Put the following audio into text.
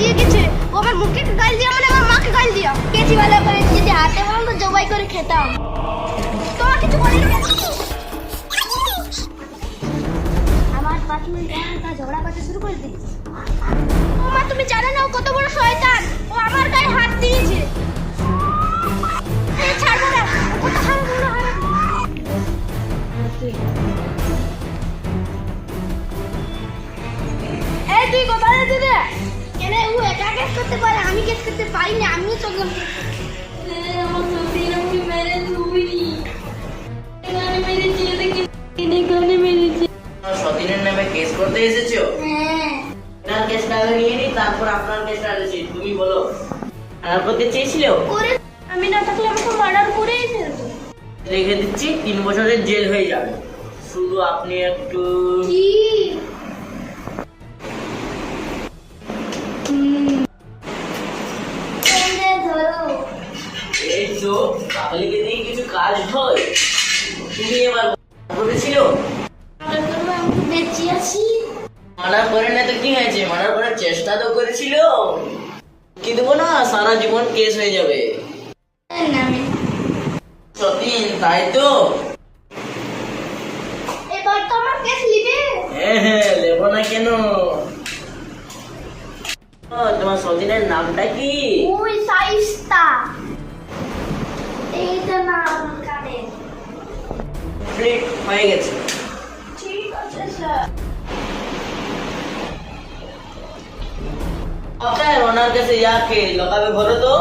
দিয়ে গেছে। ও আমার মুখে গাল দিয়া মানে আমার মাকে গাল দিয়া কেজি वाला করে যদি হাতে বলতো, জবাই করে খেতাম। তোমার কিছু বলিনি? আমার পাঁচ মিনিট তা ঝগড়া করতে শুরু করে দিই ও মা, তুমি জানো না, ও কত বড় শয়তান। ও আমার গায়ে হাত দিয়েছে। ছাড়বো না কত বড় হারাম তুই কোথায় দিদি কেন ও একা কেস করতে পারে আমি কেস করতে পারি না আমিও তো আমার সতীন আমাকে মেরে তুই এখানে মেরেছি এদিকে এখানে মেরেছি সতীনের নামে কেস করতে এসেছ? হ্যাঁ। কেসটা নিয়ে নিই তারপর আপনার কেসটা আনেছি তুমি বলো। আর করতে চেয়েছিল? করে আমি না থাকলে আমাকে মার্ডার করেই ফেলতো রেখে দিচ্ছি তিন বছরের জেল হয়ে যাবে। শুধু আপনি একটু কি? এই তো পাগলিকে দিয়ে কিছু কাজ হয়? তুমি এবার করেছিল বেঁচে আছি মার্ডার করে না তো কি হয়েছে? মার্ডার করার চেষ্টা তো করেছিল। কি দেবো না সারা জীবন কেস হয়ে যাবে। সতীন তাই তো? এবার তো আমার কেস লিবে হ্যাঁ হ্যাঁ নেব না কেন? তোমার সতীনের নামটা কি? ওই হয়ে গেছে ঠিক আছে স্যার আপনার ওনার কাছে ইয়াকে লগাবে ঘরে তো